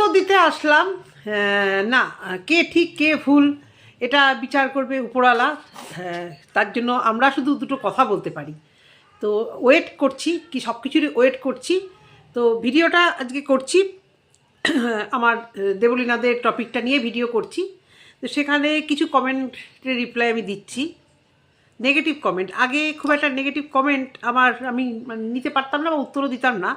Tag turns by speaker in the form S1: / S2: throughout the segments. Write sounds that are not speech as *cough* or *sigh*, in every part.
S1: উত্তর দিতে আসলাম। না কে ঠিক কে ভুল এটা বিচার করবে উপরওয়ালা। হ্যাঁ, তার জন্য আমরা শুধু দুটো কথা বলতে পারি। তো ওয়েট করছি কি সব কিছুরই ওয়েট করছি। তো ভিডিওটা আজকে করছি। আমার দেবলীনাদের টপিকটা নিয়ে ভিডিও করছি। তো সেখানে কিছু কমেন্টের রিপ্লাই আমি দিচ্ছি। নেগেটিভ কমেন্ট আগে খুব একটা নেগেটিভ কমেন্ট আমার, আমি মানে নিতে পারতাম না বা উত্তরও দিতাম না।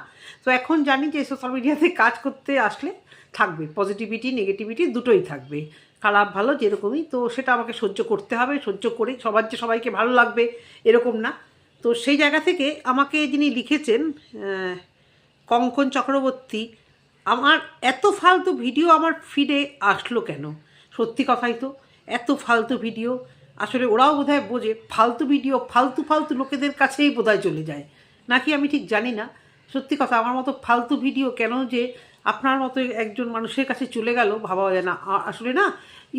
S1: তো এখন জানি যে সোশ্যাল মিডিয়াতে কাজ করতে আসলে থাকবে। পজিটিভিটি নেগেটিভিটি দুটোই থাকবে। খারাপ, ভালো, যেরকমই। তো সেটা আমাকে সহ্য করতে হবে, সহ্য করে সবার যে সবাইকে ভালো লাগবে এরকম না। তো সেই জায়গা থেকে আমাকে যিনি লিখেছেন কঙ্কন চক্রবর্তী, আমার এত ফালতু ভিডিও আমার ফিডে আসলো কেন? সত্যি কথাই তো, এত ফালতু ভিডিও। আসলে ওরাও বোধহয় বোঝে, ফালতু ভিডিও, ফালতু ফালতু লোকেদের কাছেই বোধহয় চলে যায়। নাকি আমি ঠিক জানি না। সত্যি কথা, আমার মতো ফালতু ভিডিও কেন যে আপনার মতো একজন মানুষের কাছে চলে গেল, ভাবা যায় না। আসলে না,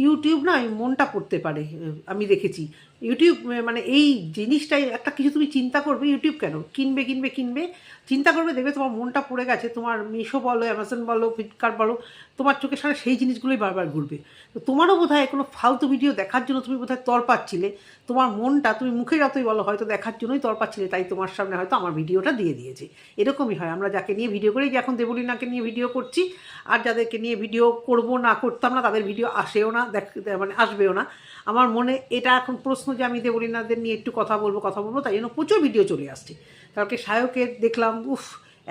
S1: ইউটিউব না, আমি মনটা পড়তে পারে, আমি দেখেছি। ইউটিউব মানে এই জিনিসটাই একটা কিছু তুমি চিন্তা করবে ইউটিউব কেন? কিনবে কিনবে কিনবে? চিন্তা করবে, দেখবে তোমার মনটা পড়ে গেছে, তোমার মিশো বলো অ্যামাজন বলো ফ্লিপকার্ট বলো, তোমার চোখের সামনে সেই জিনিসগুলোই বারবার ঘুরবে। তো তোমারও বোধহয় কোনো ফালতু ভিডিও দেখার জন্য তুমি বোধহয় তর পাচ্ছিলে, তোমার মনটা, তুমি মুখে যতই বলো, হয়তো দেখার জন্যই তর পাচ্ছিলে, তাই তোমার সামনে হয়তো আমার ভিডিওটা দিয়ে দিয়েছে। এরকমই হয়, আমরা যাকে নিয়ে ভিডিও করি, যে এখন দেবলীনাকে নিয়ে ভিডিও করছি, আর যাদেরকে নিয়ে ভিডিও করব না, করতাম না, তাদের ভিডিও আসেও না, দেখ মানে আসবেও না। আমার মনে এটা এখন প্রশ্ন যে আমি দেবলীনাদের নিয়ে একটু কথা বলব কথা বলব, তাই জন্য প্রচুর ভিডিও চলে আসছে। কালকে সায়কের দেখলাম, উফ,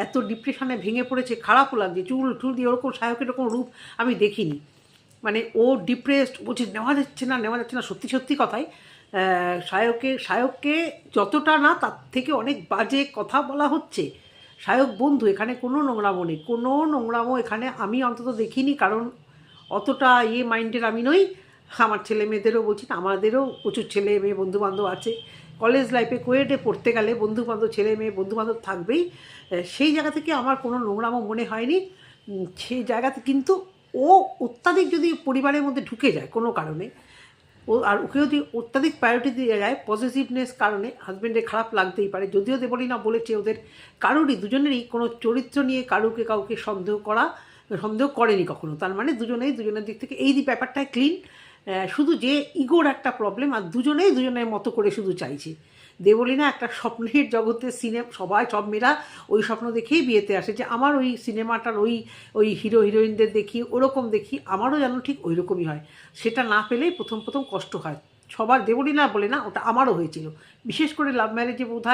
S1: এত ডিপ্রেশনে ভেঙে পড়েছে, খারাপও লাগছে, চুল টুল দিয়ে ওরকম সায়কের এরকম রূপ আমি দেখিনি। মানে ও ডিপ্রেসড বলছে নেওয়া যাচ্ছে না, নেওয়া যাচ্ছে না, সত্যি সত্যি কথাই সায়কে, সায়ককে যতটা না তার থেকে অনেক বাজে কথা বলা হচ্ছে। সায়ক, বন্ধু, এখানে কোনো নোংরামো নেই, কোনো নোংরামো এখানে আমি অন্তত দেখিনি, কারণ অতটা ইয়ে মাইন্ডের আমি নই। আমার ছেলে মেয়েদেরও বলছি আমাদেরও প্রচুর ছেলে মেয়ে বন্ধু বান্ধব আছে। কলেজ লাইফে কোয়েডে পড়তে গেলে বন্ধু বান্ধব ছেলে মেয়ে বন্ধু বান্ধব থাকবেই সেই জায়গা থেকে আমার কোনো নোংরামো মনে হয়নি। সেই জায়গাতে কিন্তু ও অত্যাধিক যদি পরিবারের মধ্যে ঢুকে যায় কোনো কারণে, ও আর ওকে যদি অত্যাধিক প্রায়োরিটি দিয়ে যায় পজিটিভনেস কারণে হাজব্যান্ডের খারাপ লাগতেই পারে। যদিও দেবলি না বলেছে ওদের, কারোরই দুজনেরই কোনো চরিত্র নিয়ে কারুকে কাউকে সন্দেহ করা, সন্দেহ করেনি কখনো। তার মানে দুজনেই, দুজনের দিক থেকে এই যে ব্যাপারটাই ক্লিন শুধু যে ইগোর একটা প্রবলেম আর দুজনেই দুজনের মতো করে শুধু চাইছে। দেবলীনা একটা স্বপ্নের জগতে সিনেমা সবাই, সব মেয়েরা ওই স্বপ্ন দেখেই বিয়েতে আসে যে, আমার ওই সিনেমাটার ওই ওই হিরো, হিরোইনদের দেখি, ওরকম দেখি, আমারও যেন ঠিক ওই রকমই হয়। সেটা না পেলেই প্রথম প্রথম কষ্ট হয়। সবার দেবলীনা বলে না, ওটা আমারও হয়েছিল। বিশেষ করে লাভ ম্যারেজে বোধ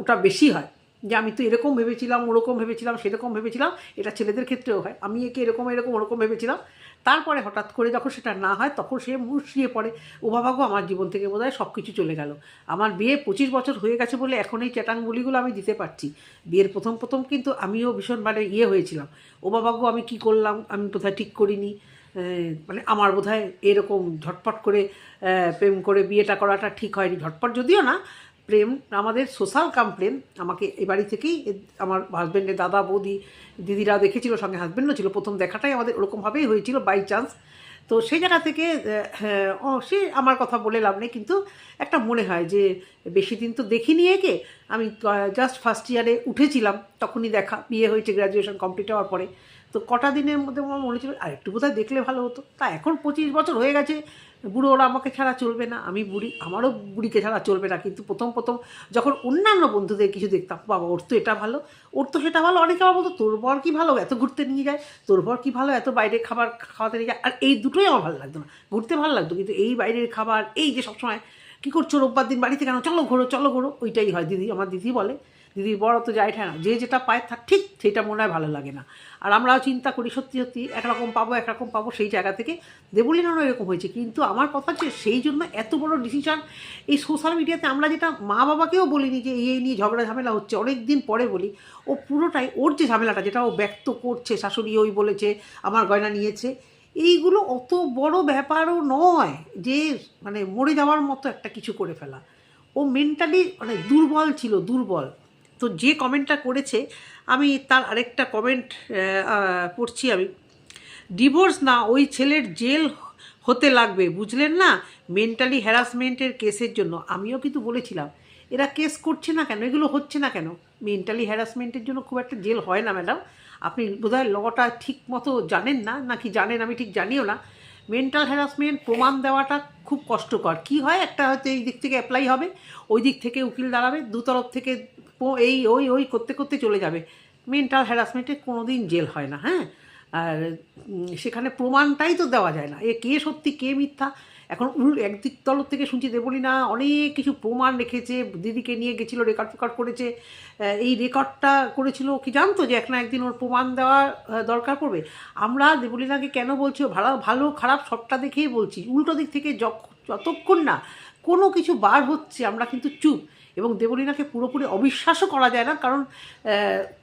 S1: ওটা বেশি হয়। যে আমি তো এরকম ভেবেছিলাম, ওরকম ভেবেছিলাম, সেরকম ভেবেছিলাম, এটা ছেলেদের ক্ষেত্রেও হয়। আমি একে এরকম এরকম, ওরকম ভেবেছিলাম। তারপরে হঠাৎ করে যখন সেটা না হয়, তখন সে মুশিয়ে পড়ে। ও বাবা গো আমার জীবন থেকে বোধহয় সব কিছু চলে গেল। আমার বিয়ে পঁচিশ বছর হয়ে গেছে বলে এখন এই চ্যাটাংগুলিগুলো আমি দিতে পারছি। বিয়ের প্রথম প্রথম কিন্তু আমিও ভীষণ মানে ইয়ে হয়েছিলাম। ও বাবা গো আমি কি করলাম? আমি বোধহয় ঠিক করিনি। মানে আমার বোধহয় এরকম ঝটপট করে প্রেম করে বিয়েটা করাটা ঠিক হয়নি। ঝটপট যদিও না প্রেম আমাদের সোশ্যাল কামপ্লেন আমাকে এ বাড়ি থেকেই আমার হাজব্যান্ডের দাদা বৌদি দিদিরা দেখেছিল সঙ্গে হাজব্যান্ডও ছিল। প্রথম দেখাটাই আমাদের ওরকমভাবেই হয়েছিল বাই চান্স তো সেই জায়গা থেকে হ্যাঁ, সে আমার কথা বলে লাভ নেই কিন্তু একটা মনে হয় যে বেশি দিন তো দেখিনি একে। আমি জাস্ট ফার্স্ট ইয়ারে উঠেছিলাম তখনই দেখা বিয়ে হয়েছে গ্র্যাজুয়েশন কমপ্লিট হওয়ার পরে। তো কটা দিনের মধ্যে আমার মনে ছিল আর একটু বোধহয় দেখলে ভালো হতো। তা এখন পঁচিশ বছর হয়ে গেছে বুড়ো ওরা আমাকে ছাড়া চলবে না, আমি বুড়ি, আমারও বুড়িকে ছাড়া চলবে না, কিন্তু প্রথম প্রথম যখন অন্যান্য বন্ধুদের কিছু দেখতাম, বাবা, ওর তো এটা ভালো, ওর তো সেটা ভালো, অনেকে আবার বলতো, তোর বর কি ভালো? এত ঘুরতে নিয়ে যায়, তোর বর কী ভালো? এত বাইরে খাবার খাওয়াতে নিয়ে যায়। আর এই দুটোই আমার ভালো লাগতো না, ঘুরতে ভালো লাগতো, কিন্তু এই বাইরের খাবার, এই যে সবসময় কী করছ রোববার দিন বাড়িতে কেন? চলো ঘোরো চলো ঘোরো, ওইটাই হয়, দিদি, আমার দিদি বলে দিদির বড় তো যায় না যে যেটা পায় তার ঠিক সেটা মনে হয় ভালো লাগে না। আর আমরাও চিন্তা করি, সত্যি সত্যি একরকম পাবো একরকম পাবো সেই জায়গা থেকে। দেবলিনারও এরকম হয়েছে, কিন্তু আমার কথা হচ্ছে সেই জন্য এত বড় ডিসিশন এই সোশ্যাল মিডিয়াতে আমরা যেটা মা বাবাকেও বলিনি যে এই নিয়ে ঝগড়া ঝামেলা হচ্ছে অনেক দিন পরে বলি, ও পুরোটাই ওর যে ঝামেলাটা যেটা ও ব্যক্ত করছে, শাশুড়ি ওই বলেছে, আমার গয়না নিয়েছে, এইগুলো অত বড় ব্যাপারও নয় যে মানে মরে যাওয়ার মতো একটা কিছু করে ফেলা। ও মেন্টালি মানে দুর্বল ছিল, দুর্বল। তো যে কমেন্টটা করেছে, আমি তার আরেকটা কমেন্ট পড়ছি আমি। ডিভোর্স না, ওই ছেলের জেল হতে লাগবে, বুঝলেন না? মেন্টালি হ্যারাসমেন্টের কেসের জন্য। আমিও কিন্তু বলেছিলাম, এরা কেস করছে না কেন? এগুলো হচ্ছে না কেন? মেন্টালি হ্যারাসমেন্টের জন্য খুব একটা জেল হয় না, ম্যাডাম। আপনি বোধহয় লটা ঠিক মতো জানেন না? নাকি জানেন আমি ঠিক জানিও না? মেন্টাল হ্যারাসমেন্ট প্রমাণ দেওয়াটা খুব কষ্টকর। কি হয়? একটা হয়তো এই দিক থেকে অ্যাপ্লাই হবে, ওই দিক থেকে উকিল দাঁড়াবে, দু তরফ থেকে এই ওই ওই করতে করতে চলে যাবে। মেন্টাল হ্যারাসমেন্টে কোনো দিন জেল হয় না হ্যাঁ? আর সেখানে প্রমাণটাই তো দেওয়া যায় না। এ কে সত্যি কে মিথ্যা? এখন উল একদিক তলর থেকে শুনছি দেবলি না অনেক কিছু প্রমাণ রেখেছে দিদিকে নিয়ে গেছিল রেকর্ড ফেকর্ড করেছে। এই রেকর্ডটা করেছিল কি জানতো যে এক না একদিন ওর প্রমাণ দেওয়ার আহ, দরকার পড়বে? আমরা দেবলীনাকে কেন বলছি ভালো ভালো খারাপ সবটা দেখেই বলছি। উল্টো দিক থেকে যতক্ষণ না কোনো কিছু বার হচ্ছে আমরা কিন্তু চুপ। এবং দেবলীনাকে পুরোপুরি অবিশ্বাসও করা যায় না, কারণ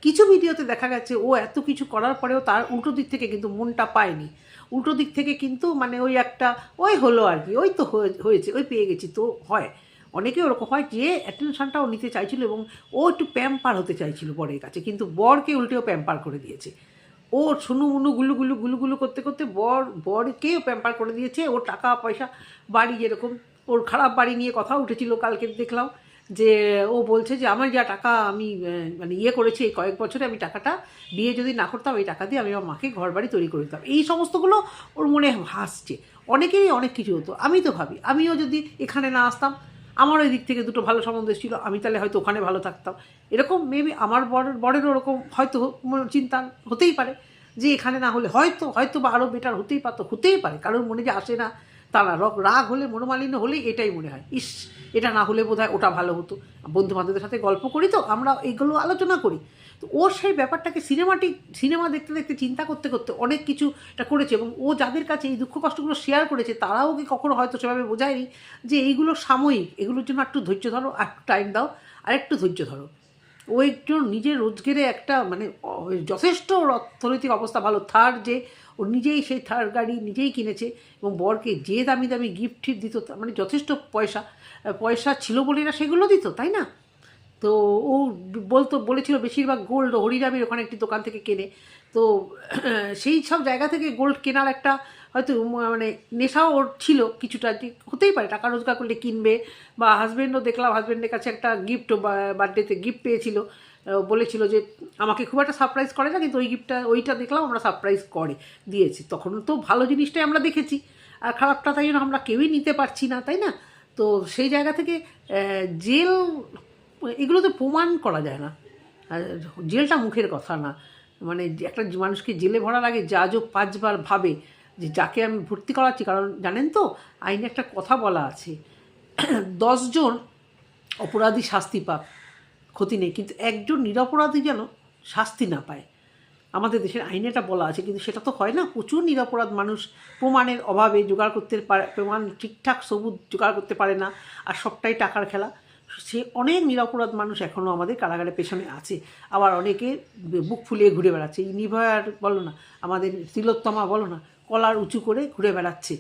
S1: কিছু ভিডিওতে দেখা গেছে ও এত কিছু করার পরেও তার উল্টো দিক থেকে কিন্তু মনটা পায়নি। উল্টো দিক থেকে কিন্তু মানে ওই একটা, ওই হলো আর কি, ওই তো হয়ে- হয়েছে, ওই পেয়ে গেছি, তো হয়। অনেকে ওরকম হয় যে অ্যাটেনশনটাও নিতে চাইছিল এবং ও একটু প্যাম্পার হতে চাইছিল বরের কাছে, কিন্তু বরকে উল্টেও প্যাম্পার করে দিয়েছে। ও শুনু মুনু গুলু গুলু গুলু গুলু করতে করতে বর, বরকেও প্যাম্পার করে দিয়েছে ওর টাকা পয়সা বাড়ি যেরকম, ওর খারাপ বাড়ি নিয়ে কথা উঠেছিল কালকে দেখলাম। যে ও বলছে যে আমার যা টাকা আমি মানে ইয়ে করেছি এই কয়েক বছরে আমি টাকাটা বিয়ে যদি না করতাম, এই টাকা দিয়ে আমি আমার মাকে ঘর বাড়ি তৈরি করে দিতাম। এই সমস্তগুলো ওর মনে হাসছে অনেকেরই অনেক কিছু হতো। আমি তো ভাবি, আমিও যদি এখানে না আসতাম আমার ওই দিক থেকে দুটো ভালো সম্বন্ধ ছিল, আমি তাহলে হয়তো ওখানে ভালো থাকতাম। এরকম মেবি আমার বরের বরেরও ওরকম হয়তো চিন্তা হতেই পারে যে এখানে না হলে হয়তো হয়তো বা আরও বেটার হতেই পারতো, হতেই পারে। কারোর মনে যে আসে না তা না রক, রাগ হলে, মনোমালিন্য হলেই এটাই মনে হয়। ইস, এটা না হলে বোধহয় ওটা ভালো হতো। বন্ধু বান্ধবদের সাথে গল্প করি তো, আমরা এইগুলো আলোচনা করি। তো ওর সেই ব্যাপারটাকে সিনেমাটিক সিনেমা দেখতে দেখতে চিন্তা করতে করতে অনেক কিছু এটা করেছে এবং ও যাদের কাছে এই দুঃখ কষ্টগুলো শেয়ার করেছে, তারাও কি কখনো হয়তো সেভাবে বোঝায়নি যে এইগুলো সাময়িক, এগুলোর জন্য একটু ধৈর্য ধরো, আর একটু টাইম দাও, আর একটু ধৈর্য ধরো। ও একটু নিজের রোজগারে একটা মানে যথেষ্ট অর্থনৈতিক অবস্থা ভালো। থার যে ও নিজেই সেই থার গাড়ি নিজেই কিনেছে এবং বরকে যে দামি দামি গিফট দিত মানে যথেষ্ট পয়সা পয়সা ছিল বলে না সেগুলো দিত, তাই না? তো ও বলতো, বলেছিল বেশিরভাগ গোল্ড হরিরামের ওখানে একটি দোকান থেকে কেনে। তো *clears throat* সেই সব জায়গা থেকে গোল্ড কেনার একটা হয়তো মানে নেশাও ওর ছিল কিছুটা হতেই পারে, টাকা রোজগার করলে কিনবে বা হাজব্যান্ডও দেখলাম হাজব্যান্ডের কাছে একটা গিফট বার্থডেতে গিফট পেয়েছিল। বলেছিল যে আমাকে খুব একটা সারপ্রাইজ করে না, কিন্তু ওই গিফটটা ওইটা দেখলাম আমরা সারপ্রাইজ করে, দিয়েছি। তখন তো ভালো জিনিসটাই আমরা দেখেছি। আর খারাপটা তাই জন্য আমরা কেউই নিতে পারছি না, তাই না? তো সেই জায়গা থেকে জেল, এগুলো তো প্রমাণ করা যায় না। জেলটা মুখের কথা না। মানে একটা মানুষকে জেলে ভরার আগে জাজও পাঁচবার ভাবে যে যাকে আমি ভর্তি করাচ্ছি, কারণ জানেন তো, আইনে একটা কথা বলা আছে। দশজন অপরাধী শাস্তি পাক। ক্ষতি নেই, কিন্তু একজন নিরপরাধী যেন শাস্তি না পায়। আমাদের দেশের আইনে এটা বলা আছে, কিন্তু সেটা তো হয় না। প্রচুর নিরপরাধ মানুষ প্রমাণের অভাবে জোগাড় করতে পারে, প্রমাণ ঠিকঠাক সবুজ জোগাড় করতে পারে না, আর সবটাই টাকার খেলা। সে অনেক নিরপরাধ মানুষ এখনও আমাদের কারাগারের পেছনে আছে। আবার অনেকে বুক ফুলিয়ে ঘুরে বেড়াচ্ছে। এই নির্ভয়ার বলো না, আমাদের তিলোত্তমা বলো না, কলার উঁচু করে ঘুরে বেড়াচ্ছে।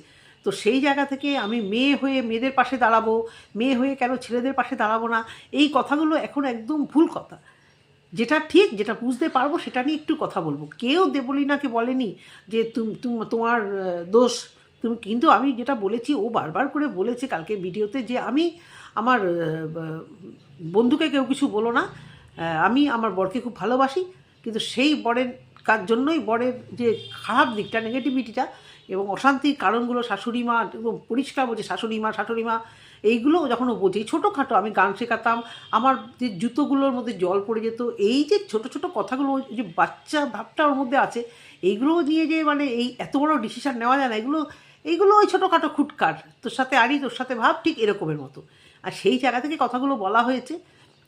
S1: তো সেই জায়গা থেকে আমি মেয়ে হয়ে মেয়েদের পাশে দাঁড়াবো, মেয়ে হয়ে কেন ছেলেদের পাশে দাঁড়াবো না? এই কথাগুলো এখন একদম ভুল কথা। যেটা ঠিক, যেটা বুঝতে পারব, সেটা নিয়ে একটু কথা বলব। কেউ দেবলীনাকে বলেনি যে তুম তুম, তোমার দোষ। তুমি, কিন্তু আমি যেটা বলেছি, ও বারবার করে বলেছে কালকে ভিডিওতে যে আমি আমার বন্ধুকে কেউ কিছু বলো না। আমি আমার বরকে খুব ভালোবাসি, কিন্তু সেই বরের কার জন্যই বরের যে খারাপ দিকটা নেগেটিভিটিটা এবং অশান্তির কারণগুলো শাশুড়ি মা পরিষ্কার বোঝে শাশুড়ি মা শাশুড়ি মা, এইগুলো যখন ও বোঝে, ছোটোখাটো আমি গান শেখাতাম, আমার যে জুতোগুলোর মধ্যে জল পড়ে যেত, এই যে ছোট ছোট কথাগুলো যে বাচ্চা ভাবটা ওর মধ্যে আছে, এইগুলো নিয়ে যে মানে এই এত বড় ডিসিশান নেওয়া যায় না, এগুলো, এইগুলো ওই ছোটোখাটো খুটকার তোর সাথে আড়ি তোর সাথে ভাব, ঠিক এরকমের মতো। আর সেই জায়গা থেকে কথাগুলো বলা হয়েছে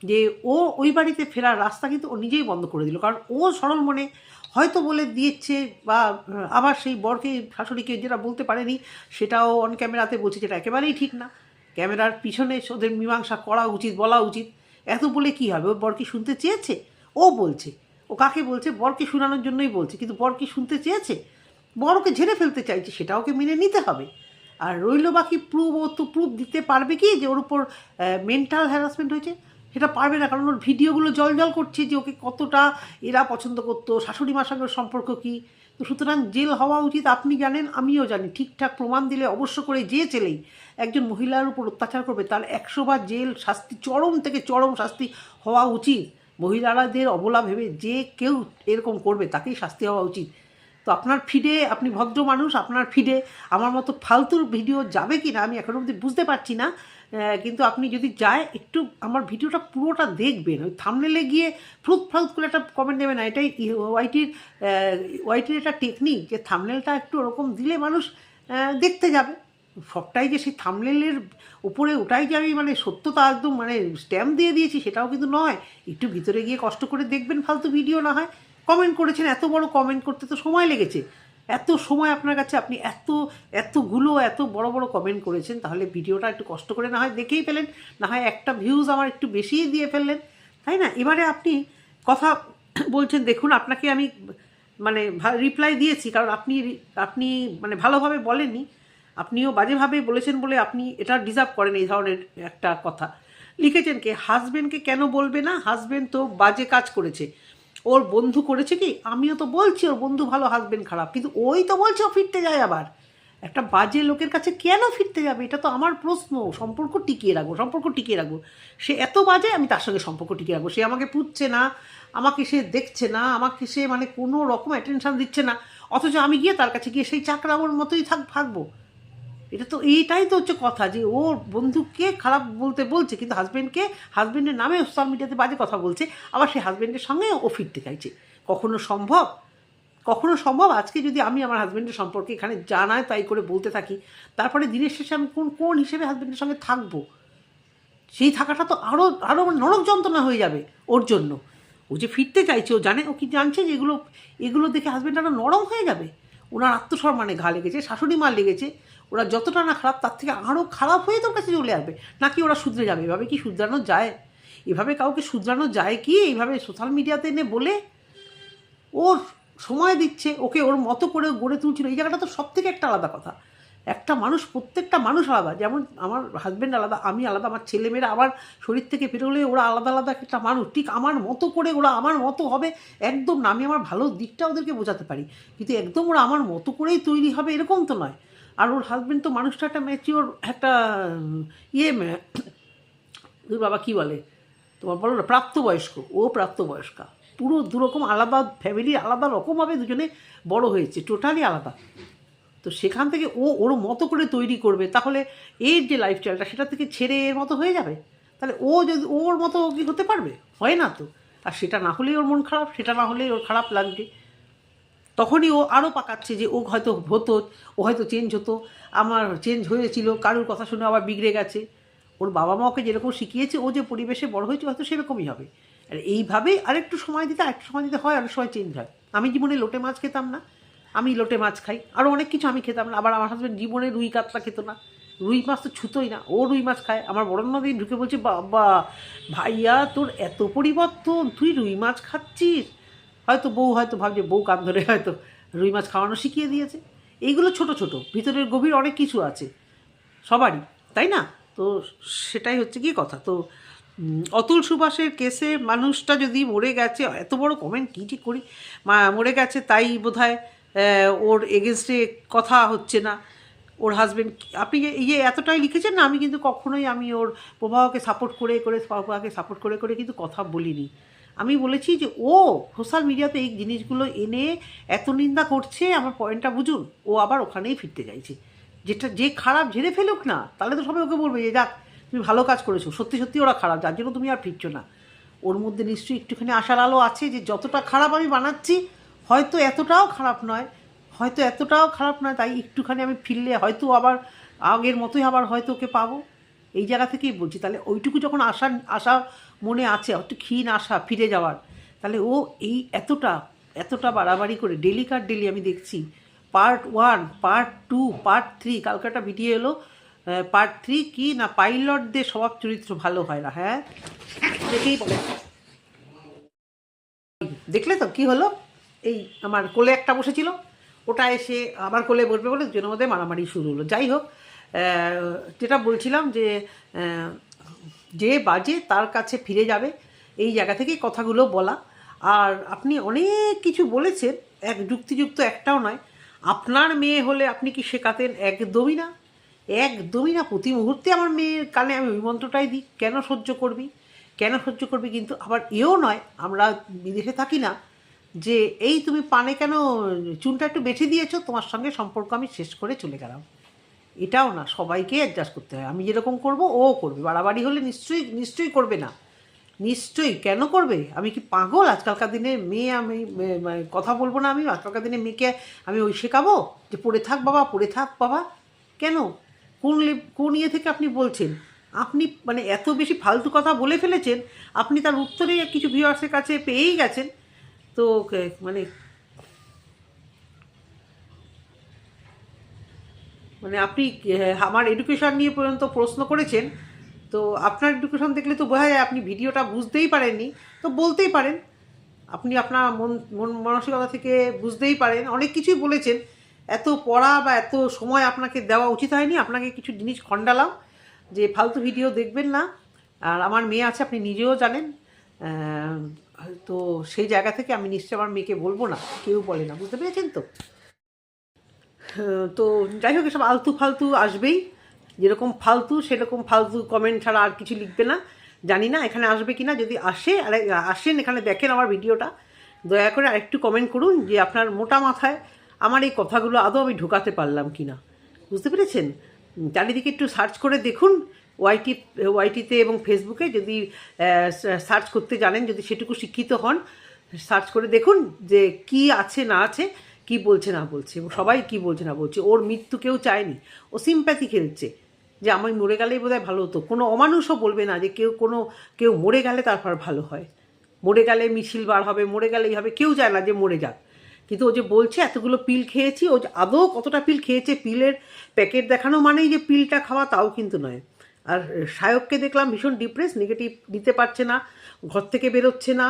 S1: যে ও ওই বাড়িতে ফেরার রাস্তা কিন্তু ও নিজেই বন্ধ করে দিল। কারণ ও সরল মনে হয়তো বলে দিয়েছে বা আবার সেই বরকে, শাশুড়িকে যেটা বলতে পারেনি, সেটাও অন ক্যামেরাতে বলছে যেটা একেবারেই ঠিক না। ক্যামেরার পিছনে ওদের মীমাংসা করা উচিত, বলা উচিত। এত বলে কি হবে? ও বর কি শুনতে চেয়েছে? ও বলছে। ও কাকে বলছে? বরকে শোনানোর জন্যই বলছে। কিন্তু বর কি শুনতে চেয়েছে? বর ওকে ঝেড়ে ফেলতে চাইছে সেটা ওকে মেনে নিতে হবে। আর রইল বাকি প্রুফ ও তো প্রুফ দিতে পারবে কি? যে ওর উপর মেন্টাল হ্যারাসমেন্ট হয়েছে? সেটা পারবে না, কারণ ওর ভিডিওগুলো জল জল করছে যে ওকে কতটা এরা পছন্দ করতো। শাশুড়ি মার সঙ্গে সম্পর্ক কী? তো সুতরাং জেল হওয়া উচিত, আপনি জানেন, আমিও জানি, ঠিকঠাক প্রমাণ দিলে অবশ্য করে যে ছেলেই একজন মহিলার উপর অত্যাচার করবে, তার একশো বার জেল শাস্তি, চরম থেকে চরম শাস্তি হওয়া উচিত। মহিলারাদের অবলা ভেবে যে কেউ এরকম করবে, তাকেই শাস্তি হওয়া উচিত। তো আপনার ফিডে, আপনি ভদ্র মানুষ, আপনার ফিডে, আমার মতো ফালতুর ভিডিও যাবে কি না আমি এখনও অবধি বুঝতে পারছি না। কিন্তু আপনি যদি যায়, একটু আমার ভিডিওটা পুরোটা দেখবেন। ওই থামনেলে গিয়ে ফ্রুত ফ্রাউত করে একটা কমেন্ট দেবে না এটাই ওয়াইটির ওয়াইটির একটা টেকনিক যে থামনেলটা একটু ওরকম দিলে মানুষ দেখতে যাবে। সবটাই যে সেই থামলেলের উপরে ওটাই যে আমি মানে সত্যতা একদম মানে স্ট্যাম্প দিয়ে দিয়েছি, সেটাও কিন্তু নয়। একটু ভিতরে গিয়ে কষ্ট করে দেখবেন, ফালতু ভিডিও না হয়। কমেন্ট করেছেন, এত বড় কমেন্ট করতে তো সময় লেগেছে। এত সময় আপনার কাছে আপনি এত, এতগুলো, এত বড় বড় কমেন্ট করেছেন, তাহলে ভিডিওটা একটু কষ্ট করে না হয় দেখেই পেলেন না হয় একটা ভিউজ আমার একটু বেশিই দিয়ে ফেললেন, তাই না? এবারে আপনি কথা বলছেন, দেখুন আপনাকে আমি মানে রিপ্লাই দিয়েছি, কারণ আপনি আপনি মানে ভালোভাবে বলেননি, আপনিও বাজেভাবে বলেছেন বলে আপনি এটা ডিজার্ভ করেন এই ধরনের একটা কথা। লিখেছেন কে হাজবেন্ডকে কেন বলবে না? হাজবেন্ড তো বাজে কাজ করেছে। ওর বন্ধু করেছে কি? আমিও তো বলছি ওর বন্ধু ভালো হাজবেন্ড খারাপ। কিন্তু ওই তো বলছে ও ফিরতে যায় আবার। একটা বাজে লোকের কাছে কেন ফিরতে যাবে? এটা তো আমার প্রশ্ন। সম্পর্ক টিকিয়ে রাখব, সম্পর্ক টিকিয়ে রাখব। সে এত বাজে, আমি তার সঙ্গে সম্পর্ক টিকিয়ে রাখব। সে আমাকে পুচ্ছে না, আমাকে সে দেখছে না, আমাকে সে মানে কোনো রকম অ্যাটেনশন দিচ্ছে না। অথচ আমি গিয়ে তার কাছে গিয়ে সেই চাকরামোর মতোই থাক থাকব এটা তো এইটাই তো হচ্ছে কথা যে ওর বন্ধুকে খারাপ বলতে বলছে, কিন্তু হাজব্যান্ডকে হাজব্যান্ডের নামে সোশ্যাল মিডিয়াতে বাজে কথা বলছে, আবার সেই হাজব্যান্ডের সঙ্গে ও ফিরতে চাইছে। কখনো সম্ভব? কখনো সম্ভব? আজকে যদি আমি আমার হাজব্যান্ডের সম্পর্কে এখানে জানায় তাই করে বলতে থাকি, তারপরে দিনের শেষে আমি কোন কোন হিসেবে হাজব্যান্ডের সঙ্গে থাকব? সেই থাকাটা তো আরও আরও মানে নরক যন্ত্রণা হয়ে যাবে ওর জন্য। ও যে ফিরতে চাইছে, ও জানে, ও কি জানছে যে এগুলো এগুলো দেখে হাজব্যান্ড আরও নরম হয়ে যাবে? ওনার আত্মসম্মানে ঘা লেগেছে, শাশুড়ি মার লেগেছে ওরা যতটা না খারাপ, তার থেকে আরও খারাপ হয়ে তোর কাছে চলে আসবে। নাকি ওরা শুধরে যাবে? এভাবে কি শুধরানো যায়? এভাবে কাউকে শুধরানো যায় কি? এইভাবে সোশ্যাল মিডিয়াতে এনে বলে ওর সময় দিচ্ছে, ওকে ওর মতো করে গড়ে তুলছিল। এই জায়গাটা তো সব থেকে একটা আলাদা কথা। একটা মানুষ, প্রত্যেকটা মানুষ আলাদা। যেমন আমার হাজব্যান্ড আলাদা, আমি আলাদা, আমার ছেলেমেয়েরা আমার শরীর থেকে বেরোলে ওরা আলাদা আলাদা একটা মানুষ। ঠিক আমার মতো করে ওরা আমার মতো হবে, একদম না, আমি আমার ভালো দিকটা ওদেরকে বোঝাতে পারি। কিন্তু একদম ওরা আমার মতো করেই তৈরি হবে, এরকম তো নয়। আর ওর হাজব্যান্ড তো মানুষটা একটা ম্যাচিওর একটা ইয়ে *coughs* বাবা কী বলে? তোমার বলো না, প্রাপ্তবয়স্ক, ও প্রাপ্তবয়স্কা। পুরো দুরকম আলাদা ফ্যামিলি আলাদা রকমভাবে দুজনে বড় হয়েছে টোটালি আলাদা। তো সেখান থেকে ও, ওর মতো করে তৈরি করবে, তাহলে এর যে লাইফস্টাইলটা সেটা থেকে ছেড়ে এর মতো হয়ে যাবে? তাহলে ও যদি, ওর মতো কি হতে পারবে? হয় না তো। আর সেটা না হলেই ওর মন খারাপ, সেটা না হলেই ওর খারাপ লাগবে। তখনই ও আরও পাকাচ্ছে যে ও হয়তো হতো, ও হয়তো চেঞ্জ হতো। আমার চেঞ্জ হয়েছিল, কারুর কথা শুনে আবার বিগড়ে গেছে। ওর বাবা মা ওকে যেরকম শিখিয়েছে, ও যে পরিবেশে বড় হয়েছে হয়তো সেরকমই হবে। আর এইভাবেই আরেকটু সময় দিতে, আরেকটু সময় দিতে হয় অনেক সময় চেঞ্জ হয়। আমি জীবনে লোটে মাছ খেতাম না। আমি লোটে মাছ খাই। আরও অনেক কিছু আমি খেতাম না। আবার আমার হাজব্যান্ড জীবনে রুই কাতলা খেত না। রুই মাছ তো ছুতোই না। ও রুই মাছ খায়। আমার বড় দিন ঢুকে বলছে, বাবা, ভাইয়া তোর এত পরিবর্তন। তুই রুই মাছ খাচ্ছিস? হয়তো বউ, হয়তো ভাবছে বউ কান ধরে হয়তো রুই মাছ খাওয়ানো শিখিয়ে দিয়েছে। এইগুলো ছোট ছোট, ভিতরের গভীর অনেক কিছু আছে। সবারই, তাই না? তো সেটাই হচ্ছে কি কথা। তো অতুল সুভাষের কেসে মানুষটা যদি মরে গেছে, এত বড় কমেন্ট কী ঠিক করি? মরে গেছে তাই বোধহয় ওর এগেনস্টে কথা হচ্ছে না। ওর হাজবেন্ড আপনি যে এই এতটাই লিখেছেন না, আমি কিন্তু কখনোই আমি ওর প্রবাহকে সাপোর্ট করে করে প্রবাহকে সাপোর্ট করে করে কিন্তু কথা বলিনি। আমি বলেছি যে, ও, সোশ্যাল মিডিয়াতে এই জিনিসগুলো এনে এত নিন্দা করছে, আমার পয়েন্টটা বুঝুন। ও আবার ওখানেই ফিরতে চাইছে। যেটা, যে খারাপ ঝেড়ে ফেলুক না, তাহলে তো সবাই ওকে বলবে যে, যাক, তুমি ভালো কাজ করেছ, সত্যি সত্যি ওরা খারাপ, যার জন্য তুমি আর ফিরছো না। ওর মধ্যে নিশ্চয়ই একটুখানি আশার আলো আছে যে, যতটা খারাপ আমি বানাচ্ছি, হয়তো এতটাও খারাপ নয়, হয়তো এতটাও খারাপ নয়, তাই একটুখানি আমি ফিরলে হয়তো আবার আগের মতোই আবার হয়তো ওকে পাবো। এই জায়গা থেকেই বলছি। তাহলে ওইটুকু যখন আশা আশা মনে আছে, অত ক্ষীণ আশা ফিরে যাওয়ার। তাহলে ও এই এতটা এতটা বাড়াবাড়ি করে, ডেলি কার ডেলি আমি দেখছি part one part two part three কালকে একটা ভিডিও এলো পার্ট থ্রি কি না পাইলটদের স্বভাব চরিত্র ভালো হয় না হ্যাঁ? দেখেই বলে দেখলে তো কি হলো? এই আমার কোলে একটা বসেছিল, ওটা এসে আমার কোলে বসবে বলে দুজনের মধ্যে মারামারি শুরু হলো। যাই হোক যেটা বলছিলাম যে যে বাজে তার কাছে ফিরে যাবে, এই জায়গা থেকে কথাগুলো বলা। আর আপনি অনেক কিছু বলেছেন, এক যুক্তিযুক্ত একটাও নয়। আপনার মেয়ে হলে আপনি কি শেখাতেন? একদমই না। একদমই না। প্রতি মুহূর্তে আমার মেয়ের কানে আমি ওই মন্ত্রটাই দিই। কেন সহ্য করবি? কেন সহ্য করবি? কিন্তু আবার এও নয়, আমরা বিদেশে থাকি না, যে এই তুমি পানে কেন চুনটা একটু বেছে দিয়েছ? তোমার সঙ্গে সম্পর্ক আমি শেষ করে চলে গেলাম। এটাও না, সবাইকে অ্যাডজাস্ট করতে হয়। আমি যেরকম করব, ও করবে। বাড়াবাড়ি হলে নিশ্চয়ই নিশ্চয়ই করবে না। নিশ্চয়ই, কেন করবে? আমি কি পাগল? আজকালকার দিনে মেয়ে আমি কথা বলব না আমি, আজকালকার দিনে মেয়েকে আমি ওই শেখাবো? যে পড়ে থাক বাবা, পড়ে থাক বাবা। কেন? কোন কোন ইয়ে থেকে আপনি বলছেন? আপনি মানে এত বেশি ফালতু কথা বলে ফেলেছেন, আপনি তার উত্তরে কিছু ভিউয়ার্সের কাছে পেয়েই গেছেন। তো মানে মানে আপনি আমার এডুকেশন নিয়ে পর্যন্ত প্রশ্ন করেছেন, তো আপনার এডুকেশন দেখলে তো বোঝা যায় আপনি ভিডিওটা বুঝতেই পারেননি। তো বলতেই পারেন, আপনি আপনার মন মন মানসিকতা থেকে বুঝতেই পারেন। অনেক কিছুই বলেছেন, এত পড়া বা এত সময় আপনাকে দেওয়া উচিত হয়নি। আপনাকে কিছু জিনিস খণ্ডালাম, যে ফালতু ভিডিও দেখবেন না। আর আমার মেয়ে আছে, আপনি নিজেও জানেন। তো সেই জায়গা থেকে আমি নিশ্চয়ই আমার মেয়েকে বলব না, কেউ বলে না। বুঝতে পেরেছেন তো? তো যাই হোক, এসব আলতু ফালতু আসবেই। যেরকম ফালতু, সেরকম ফালতু কমেন্ট ছাড়া আর কিছু লিখবে না। জানি না এখানে আসবে কি না যদি আসে, আর আসেন এখানে দেখেন আমার ভিডিওটা। দয়া করে আরেকটু কমেন্ট করুন যে আপনার মোটা মাথায় আমার এই কথাগুলো আদৌ আমি ঢোকাতে পারলাম কি না বুঝতে পেরেছেন? চারিদিকে একটু সার্চ করে দেখুন। ওয়াইটি ওয়াইটিতে এবং ফেসবুকে যদি সার্চ করতে জানেন, যদি সেটুকু শিক্ষিত হন সার্চ করে দেখুন যে কি আছে, না আছে। কি বলছে না বলছে, সবাই কি বলছে না বলছে, ওর মৃত্যু কেউ চায়নি। ও সিম্প্যাথি খেলছে যে আমি মরে গেলেই বোধহয় ভালো হতো। কোনো অমানুষও বলবে না যে কেউ কোনো, কেউ মরে গেলে তারপর ভালো হয়। মরে গেলে মিছিল বার হবে, মরে গেলে এই হবে, কেউ চায় না যে মরে যাক। কিন্তু ও যে বলছে, এতগুলো পিল খেয়েছি, ও আদৌ কতটা পিল খেয়েছে, পিলের প্যাকেট দেখানো মানেই যে পিলটা খাওয়া তাও কিন্তু নয়। আর সায়ককে দেখলাম ভীষণ ডিপ্রেস নেগেটিভ নিতে পারছে না, ঘর থেকে বেরোচ্ছে না,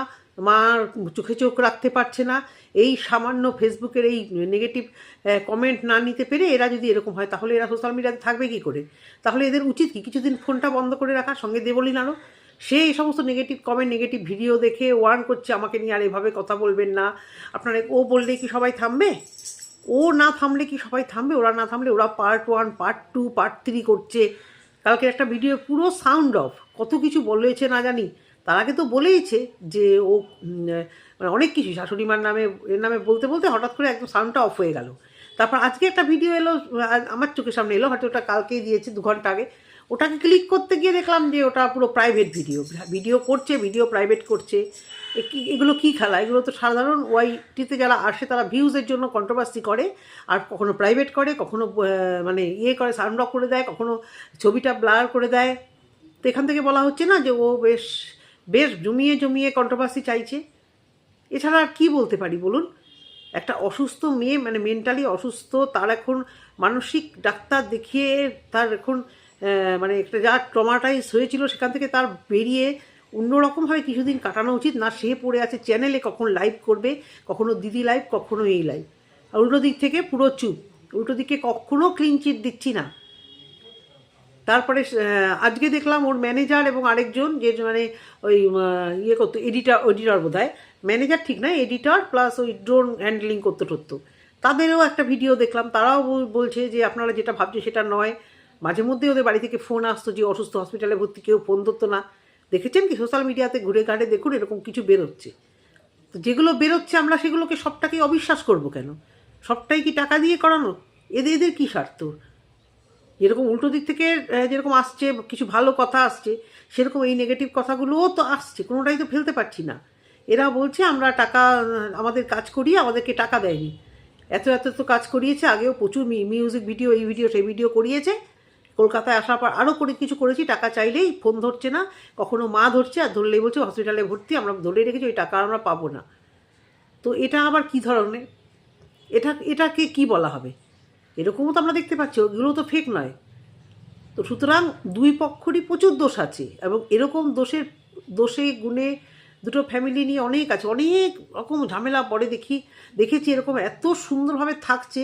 S1: মার চোখে চোখ রাখতে পারছে না। এই সামান্য ফেসবুকের এই নেগেটিভ কমেন্ট না নিতে পেরে এরা যদি এরকম হয়, তাহলে এরা সোশ্যাল মিডিয়াতে থাকবে কি করে? তাহলে এদের উচিত কি? কিছুদিন ফোনটা বন্ধ করে রাখা, সঙ্গে দেবলিন আরও সে এই সমস্ত নেগেটিভ কমেন্ট নেগেটিভ ভিডিও দেখে ওয়ার্ন করছে আমাকে নিয়ে, আর, এভাবে কথা বলবেন না। আপনারা, ও বললে কি সবাই থামবে? ও না থামলে কি সবাই থামবে? ওরা না থামলে ওরা part one part two part three করছে। কালকে একটা ভিডিও পুরো সাউন্ড অফ কত কিছু বলেছে না জানি। তার আগে তো বলেইছে যে ও মানে অনেক কিছু শাশুড়ি মার নামে, এর নামে বলতে বলতে হঠাৎ করে একদম সাউন্ডটা অফ হয়ে গেল। তারপর আজকে একটা ভিডিও এলো আমার চোখের সামনে এলো, হয়তো ওটা কালকেই দিয়েছে, দু ঘণ্টা আগে। ওটাকে ক্লিক করতে গিয়ে দেখলাম যে ওটা পুরো প্রাইভেট ভিডিও ভিডিও করছে ভিডিও প্রাইভেট করছে। এগুলো কী খেলা? এগুলো তো সাধারণ ওয়াইটিতে যারা আসে, তারা ভিউজের জন্য কন্ট্রোভার্সি করে, আর কখনো প্রাইভেট করে, কখনো মানে ইয়ে করে সাউন্ড অফ করে দেয়, কখনো ছবিটা ব্লার করে দেয়। তো এখান থেকে বলা হচ্ছে না যে ও বেশ বেশ জমিয়ে জমিয়ে কন্ট্রোভার্সি চাইছে। এছাড়া আর কী বলতে পারি বলুন? একটা অসুস্থ মেয়ে মানে মেন্টালি অসুস্থ, তার এখন মানসিক ডাক্তার দেখিয়ে তার এখন মানে একটা যা ট্রমাটাইজ হয়েছিল সেখান থেকে তার বেরিয়ে অন্যরকমভাবে কিছুদিন কাটানো উচিত। না, সে পড়ে আছে চ্যানেলে কখন লাইভ করবে, কখনো দিদি লাইভ কখনো এই লাইভ আর উল্টো দিক থেকে পুরো চুপ। উল্টো দিকে কখনো ক্লিন চিট দিচ্ছি না। তারপরে আজকে দেখলাম ওর ম্যানেজার এবং আরেকজন যে মানে ওই ইয়ে করতো এডিটার এডিটর বোধ ম্যানেজার ঠিক না এডিটর প্লাস ওই ড্রোন হ্যান্ডলিং করতে টরতো তাদেরও একটা ভিডিও দেখলাম, তারাও বলছে যে আপনারা যেটা ভাবছে সেটা নয়। মাঝে মধ্যে ওদের বাড়ি থেকে ফোন আসতো যে অসুস্থ হসপিটালে ভর্তি, কেউ ফোন ধরতো না। দেখেছেন কি সোশ্যাল মিডিয়াতে ঘুরে ঘাটে দেখুন এরকম কিছু বেরোচ্ছে। তো যেগুলো বেরোচ্ছে আমরা সেগুলোকে সবটাকেই অবিশ্বাস করব কেন? সবটাই কি টাকা দিয়ে করানো? এদের এদের কী স্বার্থ? যেরকম উল্টো দিক থেকে যেরকম আসছে, কিছু ভালো কথা আসছে, সেরকম এই নেগেটিভ কথাগুলোও তো আসছে, কোনোটাই তো ফেলতে পারছি না। এরা বলছে, আমরা টাকা, আমাদের কাজ করিয়ে আমাদেরকে টাকা দেয়নি। এত এত তো কাজ করিয়েছে, আগেও প্রচুর মিউজিক ভিডিও এই ভিডিও সেই ভিডিও করিয়েছে। কলকাতায় আসার পর আরও করে, কিছু করেছি, টাকা চাইলেই ফোন ধরছে না, কখনো মা ধরছে, আর ধরলেই বলছে হসপিটালে ভর্তি, আমরা ধরে রেখেছি, ওই টাকা আমরা পাবো না। তো এটা আবার কী ধরনের? এটা, এটাকে কি বলা হবে? এরকমও তো আমরা দেখতে পাচ্ছি, ওগুলো তো ফেক নয়। তো সুতরাং দুই পক্ষরই প্রচুর দোষ আছে এবং এরকম দোষের, দোষে গুণে দুটো ফ্যামিলি নিয়ে অনেক আছে, অনেক রকম ঝামেলা পরে দেখি, দেখেছি এরকম এত সুন্দরভাবে থাকছে।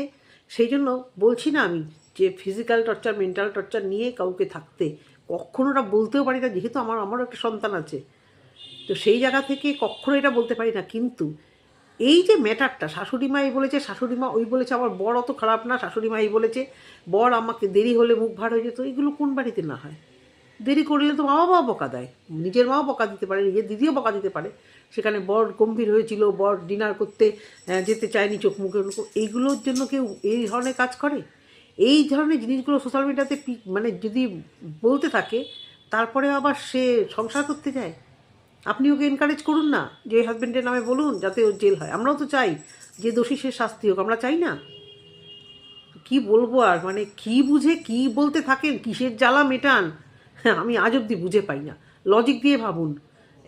S1: সেই জন্য বলছি না আমি যে ফিজিক্যাল টর্চার মেন্টাল টর্চার নিয়ে কাউকে থাকতে কখনো ওটা বলতেও পারি না, যেহেতু আমার, আমারও একটা সন্তান আছে। তো সেই জায়গা থেকে কখনো এটা বলতে পারি না, কিন্তু এই যে ম্যাটারটা, শাশুড়ি মা এই বলেছে, শাশুড়ি মা ওই বলেছে, আমার বর অত খারাপ না, শাশুড়ি মা এই বলেছে, বর আমাকে দেরি হলে মুখ ভার হয়ে যেত। এগুলো কোন বাড়িতে না হয়? দেরি করলে তো মা বাবা বকা দেয়। নিজের মাও বকা দিতে পারে, নিজের দিদিও বকা দিতে পারে। সেখানে বর গম্ভীর হয়েছিল, বর ডিনার করতে যেতে চায়নি চোখ মুখে। এইগুলোর জন্য কেউ এই ধরনের কাজ করে? এই ধরনের জিনিসগুলো সোশ্যাল মিডিয়াতে মানে যদি বলতে থাকে, তারপরে আবার সে সংসার করতে যায়? আপনি ওকে এনকারেজ করুন না, যে হাজব্যান্ডের নামে বলুন যাতে ওর জেল হয়। আমরাও তো চাই যে দোষী সে শাস্তি হোক, আমরা চাই না। কি বলব আর মানে কি বুঝে কি বলতে থাকেন, কিসের জ্বালা মেটান? হ্যাঁ আমি আজ অব্দি বুঝে পাই না। লজিক দিয়ে ভাবুন,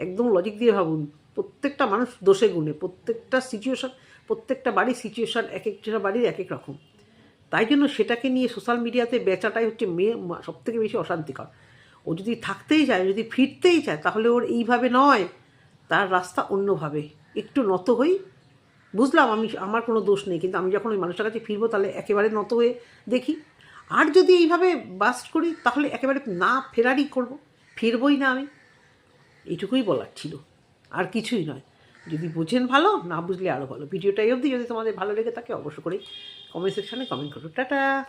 S1: একদম লজিক দিয়ে ভাবুন। প্রত্যেকটা মানুষ দোষে গুণে, প্রত্যেকটা সিচুয়েশান প্রত্যেকটা বাড়ির সিচুয়েশান এক একটা বাড়ির এক এক রকম। তাই জন্য সেটাকে নিয়ে সোশ্যাল মিডিয়াতে বেচাটাই হচ্ছে মেয়ে সব থেকে বেশি অশান্তিকর। ও যদি থাকতেই চায়, যদি ফিরতেই চায়, তাহলে ওর এইভাবে নয়। তার রাস্তা অন্যভাবে। একটু নত হই। বুঝলাম আমি, আমার কোনো দোষ নেই, কিন্তু আমি যখন ওই মানুষটার কাছে ফিরবো, তাহলে একেবারে নত হয়ে দেখি। আর যদি এইভাবে বাস্ট করি, তাহলে একেবারে না ফেরারই করব। ফিরবই না আমি। এইটুকুই বলার ছিল। আর কিছুই নয়। যদি বুঝেন ভালো, না বুঝলে আরও ভালো। ভিডিওটাই অবধি। যদি তোমাদের ভালো লেগে থাকে, অবশ্য করে কমেন্ট সেকশানে কমেন্ট করো। টাটা!